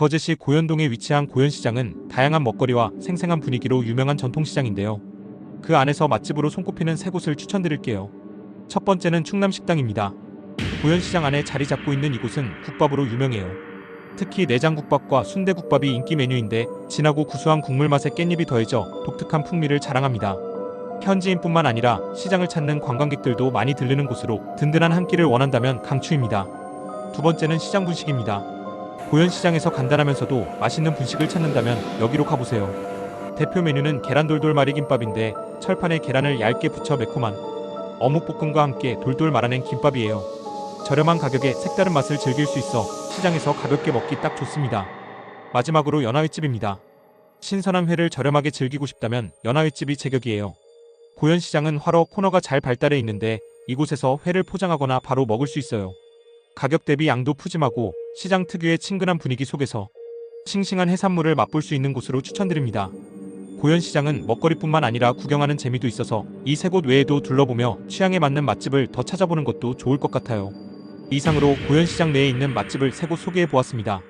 거제시 고현동에 위치한 고현시장은 다양한 먹거리와 생생한 분위기로 유명한 전통시장인데요. 그 안에서 맛집으로 손꼽히는 세 곳을 추천드릴게요. 첫 번째는 충남식당입니다. 고현시장 안에 자리 잡고 있는 이곳은 국밥으로 유명해요. 특히 내장국밥과 순대국밥이 인기 메뉴인데 진하고 구수한 국물 맛에 깻잎이 더해져 독특한 풍미를 자랑합니다. 현지인뿐만 아니라 시장을 찾는 관광객들도 많이 들르는 곳으로 든든한 한 끼를 원한다면 강추입니다. 두 번째는 시장 분식입니다. 고현시장에서 간단하면서도 맛있는 분식을 찾는다면 여기로 가보세요. 대표 메뉴는 계란 돌돌말이 김밥인데 철판에 계란을 얇게 붙여 매콤한 어묵볶음과 함께 돌돌 말아낸 김밥이에요. 저렴한 가격에 색다른 맛을 즐길 수 있어 시장에서 가볍게 먹기 딱 좋습니다. 마지막으로 연화횟집입니다. 신선한 회를 저렴하게 즐기고 싶다면 연화횟집이 제격이에요. 고현시장은 화로 코너가 잘 발달해 있는데 이곳에서 회를 포장하거나 바로 먹을 수 있어요. 가격 대비 양도 푸짐하고 시장 특유의 친근한 분위기 속에서 싱싱한 해산물을 맛볼 수 있는 곳으로 추천드립니다. 고현시장은 먹거리뿐만 아니라 구경하는 재미도 있어서 이 세 곳 외에도 둘러보며 취향에 맞는 맛집을 더 찾아보는 것도 좋을 것 같아요. 이상으로 고현시장 내에 있는 맛집을 세 곳 소개해 보았습니다.